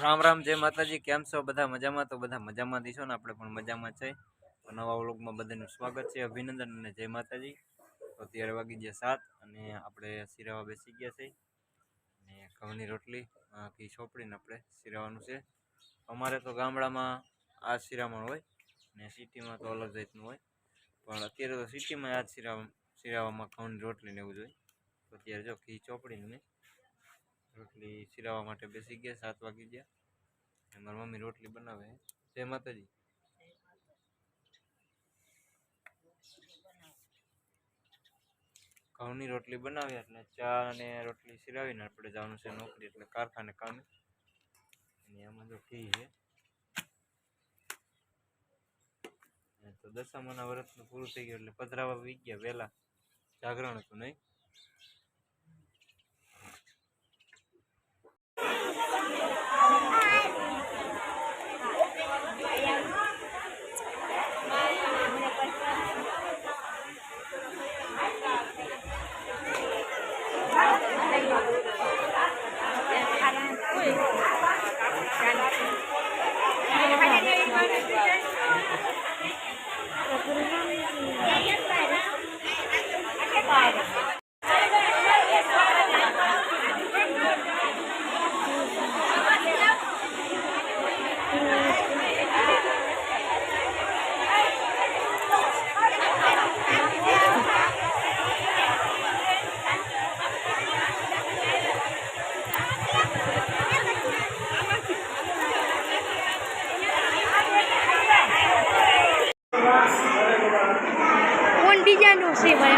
રામ રામ, જય માતાજી, કેમ છો? બધા મજામાં? તો બધા મજામાં દીશો ને? આપણે પણ મજામાં છે. નવા વ્લોગમાં બધાનું સ્વાગત છે, અભિનંદન અને જય માતાજી. અત્યારે વાગી ગયા સાત અને આપણે સિરાવા બેસી ગયા છે. અને ઘઉંની રોટલી ઘી ચોપડીને આપણે સિરાવાનું છે. અમારે તો ગામડામાં આ શિરામણ હોય ને સિટીમાં તો અલગ જાતનું હોય. પણ અત્યારે તો સિટીમાં આ શિરા, શિરાવામાં ઘઉંની રોટલી એવું જોઈએ તો અત્યારે જો ઘી ચોપડીને રોટલી શિરાવા માટે બેસી ગયા, સાત વાગી ગયા. અને મારી મમ્મી રોટલી બનાવે. જય માતાજી. ઘઉંની રોટલી બનાવી, એટલે ચા અને રોટલી સિરાવીને આપણે જવાનું છે નોકરી, એટલે કારખાને કામે. અને એમાં તો ઘી છે. તો દશામાના વ્રતનું પૂરું થઈ ગયું, એટલે પધરાવા વી ગયા વહેલા. જાગરણ હતું નહીં. બીજાનું છે